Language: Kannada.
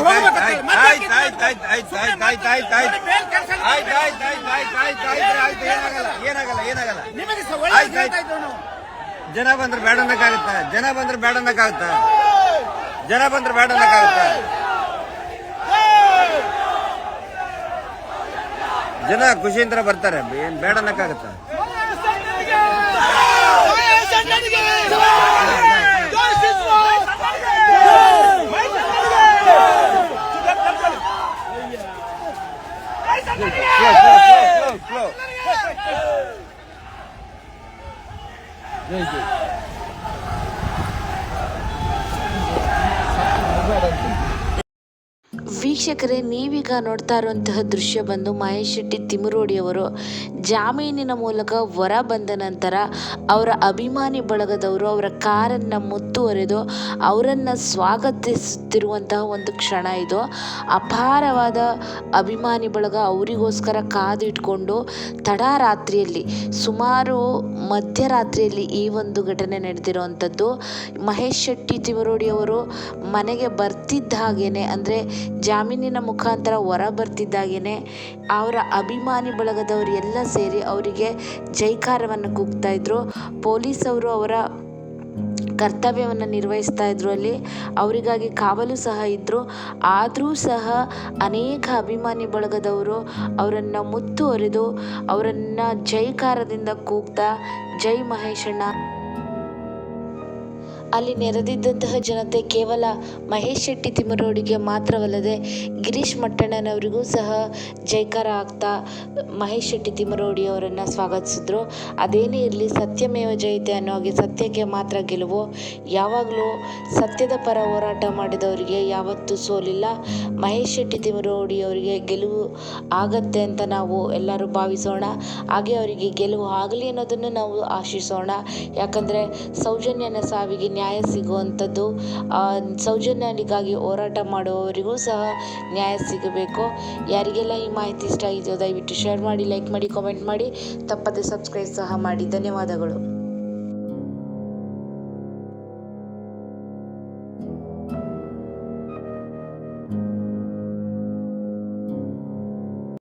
ಇದ್ದೇವೆ ಆಯ್ತು ಜನ ಬಂದ್ರೆ ಬೇಡ ಅನ್ನಕ್ಕಾಗತ್ತ? ಜನ ಬಂದ್ರೆ ಬೇಡ ಅನ್ನಕ್ಕಾಗತ್ತ? ಜನ ಬಂದ್ರೆ ಬೇಡ ಅನ್ನಕ್ಕಾಗತ್ತ? ಜನ ಖುಷಿಯಿಂದ ಬರ್ತಾರೆ. ಏನ್ ಬೇಡ ಅನ್ನಕ್ಕಾಗತ್ತ? Slow, slow, slow, slow, slow. ವೀಕ್ಷಕರೇ, ನೀವೀಗ ನೋಡ್ತಾ ಇರುವಂತಹ ದೃಶ್ಯ ಬಂದು ಮಹೇಶ್ ಶೆಟ್ಟಿ ತಿಮುರೋಡಿಯವರು ಜಾಮೀನಿನ ಮೂಲಕ ಹೊರ ಬಂದ ನಂತರ ಅವರ ಅಭಿಮಾನಿ ಬಳಗದವರು ಅವರ ಕಾರನ್ನು ಮುತ್ತುವರೆದು ಅವರನ್ನು ಸ್ವಾಗತಿಸುತ್ತಿರುವಂತಹ ಒಂದು ಕ್ಷಣ ಇದು. ಅಪಾರವಾದ ಅಭಿಮಾನಿ ಬಳಗ ಅವರಿಗೋಸ್ಕರ ಕಾದು ಇಟ್ಕೊಂಡು ತಡರಾತ್ರಿಯಲ್ಲಿ, ಸುಮಾರು ಮಧ್ಯರಾತ್ರಿಯಲ್ಲಿ ಈ ಒಂದು ಘಟನೆ ನಡೆದಿರುವಂಥದ್ದು. ಮಹೇಶ್ ಶೆಟ್ಟಿ ತಿಮರೋಡಿಯವರು ಮನೆಗೆ ಬರ್ತಿದ್ದ ಹಾಗೇನೆ, ಅಂದರೆ ಜಾಮೀನಿನ ಮುಖಾಂತರ ಹೊರ ಬರ್ತಿದ್ದಾಗೇನೆ ಅವರ ಅಭಿಮಾನಿ ಬಳಗದವರು ಎಲ್ಲ ಸೇರಿ ಅವರಿಗೆ ಜೈಕಾರವನ್ನು ಕೂಗ್ತಾ ಇದ್ರು. ಪೊಲೀಸ್ ಅವರು ಅವರ ಕರ್ತವ್ಯವನ್ನು ನಿರ್ವಹಿಸ್ತಾ ಇದ್ರು ಅಲ್ಲಿ. ಅವರಿಗಾಗಿ ಕಾವಲು ಸಹ ಇದ್ದರು ಆದರೂ ಸಹ ಅನೇಕ ಅಭಿಮಾನಿ ಬಳಗದವರು ಅವರನ್ನು ಮುತ್ತುವರೆದು ಅವರನ್ನು ಜೈಕಾರದಿಂದ ಕೂಗ್ತಾ, ಜೈ ಮಹೇಶಣ್ಣ. ಅಲ್ಲಿ ನೆರೆದಿದ್ದಂತಹ ಜನತೆ ಕೇವಲ ಮಹೇಶ್ ಶೆಟ್ಟಿ ತಿಮ್ಮರೋಡಿಗೆ ಮಾತ್ರವಲ್ಲದೆ ಗಿರೀಶ್ ಮಟ್ಟಣ್ಣನವರಿಗೂ ಸಹ ಜೈಕಾರ ಆಗ್ತಾ ಮಹೇಶ್ ಶೆಟ್ಟಿ ತಿಮ್ಮರೋಡಿ ಅವರನ್ನು ಸ್ವಾಗತಿಸಿದ್ರು. ಅದೇನೇ ಇರಲಿ ಸತ್ಯಮೇವ ಜಯತೆ ಅನ್ನೋ ಹಾಗೆ ಸತ್ಯಕ್ಕೆ ಮಾತ್ರ ಗೆಲುವು. ಯಾವಾಗಲೂ ಸತ್ಯದ ಪರ ಹೋರಾಟ ಮಾಡಿದವರಿಗೆ ಯಾವತ್ತೂ ಸೋಲಿಲ್ಲ. ಮಹೇಶ್ ಶೆಟ್ಟಿ ತಿಮ್ಮರೋಡಿ ಅವರಿಗೆ ಗೆಲುವು ಆಗತ್ತೆ ಅಂತ ನಾವು ಎಲ್ಲರೂ ಭಾವಿಸೋಣ. ಹಾಗೆ ಅವರಿಗೆ ಗೆಲುವು ಆಗಲಿ ಅನ್ನೋದನ್ನು ನಾವು ಆಶಿಸೋಣ. ಯಾಕಂದರೆ ಸೌಜನ್ಯನ ಸಾವಿಗೆ ನ್ಯಾಯ ಸಿಗುವಂಥದ್ದು ಆ, ಸೌಜನ್ಯನಿಗಾಗಿ ಹೋರಾಟ ಮಾಡುವವರಿಗೂ ಸಹ ನ್ಯಾಯ ಸಿಗಬೇಕು. ಯಾರಿಗೆಲ್ಲ ಈ ಮಾಹಿತಿ ಇಷ್ಟ ಆಗಿದೆಯೋ ದಯವಿಟ್ಟು ಶೇರ್ ಮಾಡಿ ಲೈಕ್ ಮಾಡಿ ಕಾಮೆಂಟ್ ಮಾಡಿ. ತಪ್ಪದೆ ಸಬ್ಸ್ಕ್ರೈಬ್ ಸಹ ಮಾಡಿ. ಧನ್ಯವಾದಗಳು.